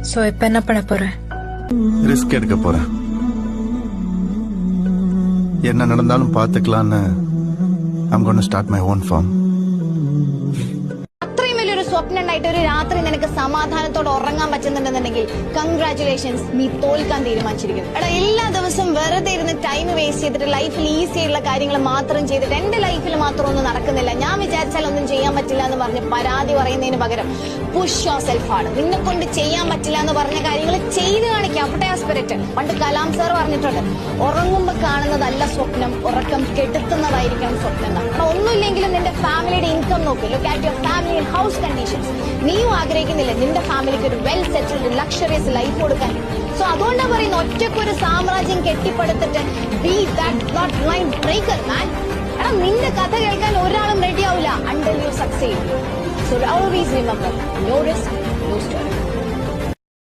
So இப்ப என்ன பண்ண போற ரிஸ்க் எடுக்க போறேன் என்ன நடந்தாலும் பாத்துக்கலான்னு I'm going to start my own farm. അത്രയും വലിയൊരു സ്വപ്നം ഉണ്ടായിട്ട് ഒരു രാത്രി നിനക്ക് സമാധാനത്തോടെ ഉറങ്ങാൻ പറ്റുന്നുണ്ടെന്നുണ്ടെങ്കിൽ കൺഗ്രാറ്റുലേഷൻസ് നീ തോൽക്കാൻ തീരുമാനിച്ചിരിക്കുന്നു എടാ എല്ലാ ദിവസവും വെറുതെ ഇരുന്ന് ടൈം വേസ്റ്റ് ചെയ്തിട്ട് ലൈഫിൽ ഈസി ആയിട്ടുള്ള കാര്യങ്ങൾ മാത്രം ചെയ്തിട്ട് എന്റെ ലൈഫിൽ മാത്രം ഒന്നും നടക്കുന്നില്ല. ഞാൻ വിചാരിച്ചാൽ ഒന്നും ചെയ്യാൻ പറ്റില്ല എന്ന് പറഞ്ഞ് പരാതി പറയുന്നതിന് പകരം പുഷ് യോർ സെൽഫ് ആണ്. നിന്നെ കൊണ്ട് ചെയ്യാൻ പറ്റില്ല എന്ന് പറഞ്ഞ കാര്യങ്ങൾ ചെയ്ത് കാണിക്കാം. അവിടെ ആ സ്പിരിറ്റ് പണ്ട് കലാം സാർ പറഞ്ഞിട്ടുണ്ട് ഉറങ്ങുമ്പോൾ കാണുന്നതല്ല സ്വപ്നം ഉറക്കം കെടുത്തുന്നതായിരിക്കണം സ്വപ്നം നിന്റെ ഫാമിലിയുടെ ഇൻകം നോക്ക്. Look at your family house conditions നീയും ആഗ്രഹിക്കുന്നില്ല നിന്റെ ഫാമിലിക്ക് ഒരു വെൽ സെറ്റിൽഡ് ലക്ഷറിയസ് ലൈഫ് കൊടുക്കാൻ? സോ അതുകൊണ്ടാണ് പറയുന്നത് ഒറ്റക്കൊരു സാമ്രാജ്യം കെട്ടിപ്പടുത്തിട്ട് be that not mine breaker man എടാ നിന്റെ കഥ കേൾക്കാൻ ഒരാളും റെഡി ആവില്ല until you succeed so always remember no risk no story